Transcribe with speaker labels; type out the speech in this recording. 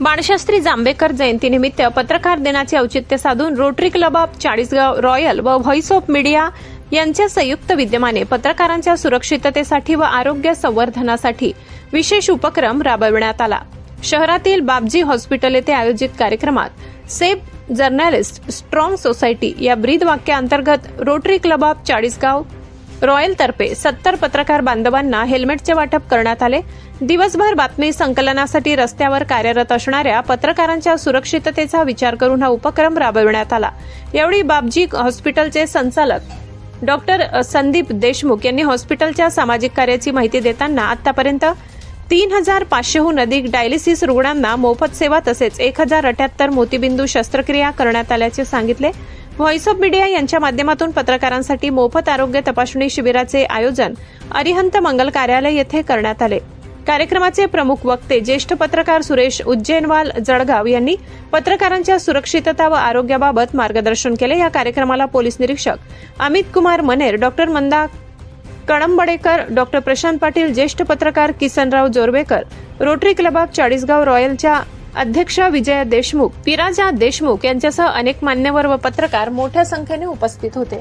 Speaker 1: बाणशास्त्री जांभेकर जयंतीनिमित्त पत्रकार दिनाचे औचित्य साधून Rotary Club of Chalisgaon Royal व व्हॉइस ऑफ मीडिया यांच्या संयुक्त विद्यमाने पत्रकारांच्या सुरक्षिततेसाठी व आरोग्य संवर्धनासाठी विशेष उपक्रम राबविण्यात आला. शहरातील बाबजी हॉस्पिटल येथे आयोजित कार्यक्रमात सेफ जर्नलिस्ट स्ट्रॉंग सोसायटी या ब्रीद वाक्याअंतर्गत Rotary Club of Chalisgaon Royal तर्फे सत्तर पत्रकार बांधवांना हेल्मेटचे वाटप करण्यात आले. दिवसभर बातमी संकलनासाठी रस्त्यावर कार्यरत असणाऱ्या पत्रकारांच्या सुरक्षिततेचा विचार करून हा उपक्रम राबविण्यात आला. यावेळी बाबजी हॉस्पिटलचे संचालक डॉक्टर संदीप देशमुख यांनी हॉस्पिटलच्या सामाजिक कार्याची माहिती देताना आतापर्यंत तीन हजार पाचशेहून अधिक डायलिसिस रुग्णांना मोफत सेवा तसेच एक हजार अठ्याहत्तर मोतीबिंदू शस्त्रक्रिया करण्यात आल्याचे सांगितले. व्हॉइस ऑफ मीडिया यांच्या माध्यमातून पत्रकारांसाठी मोफत आरोग्य तपासणी शिबिराचे आयोजन अरिहंत मंगल कार्यालय येथे करण्यात आले. कार्यक्रमाचे प्रमुख वक्ते ज्येष्ठ पत्रकार सुरेश उज्जैनवाल जळगाव यांनी पत्रकारांच्या सुरक्षितता व आरोग्याबाबत मार्गदर्शन केले. या कार्यक्रमाला पोलीस निरीक्षक अमित कुमार मनेर डॉक्टर मंदा कळंबडेकर डॉक्टर प्रशांत पाटील ज्येष्ठ पत्रकार Kisanrao Jorvekar Rotary Club of Chalisgaon रॉयलच्या अध्यक्ष विजया देशमुख पिराजा देशमुख यांच्यासह अनेक मान्यवर व पत्रकार मोठ्या संख्येने उपस्थित होते.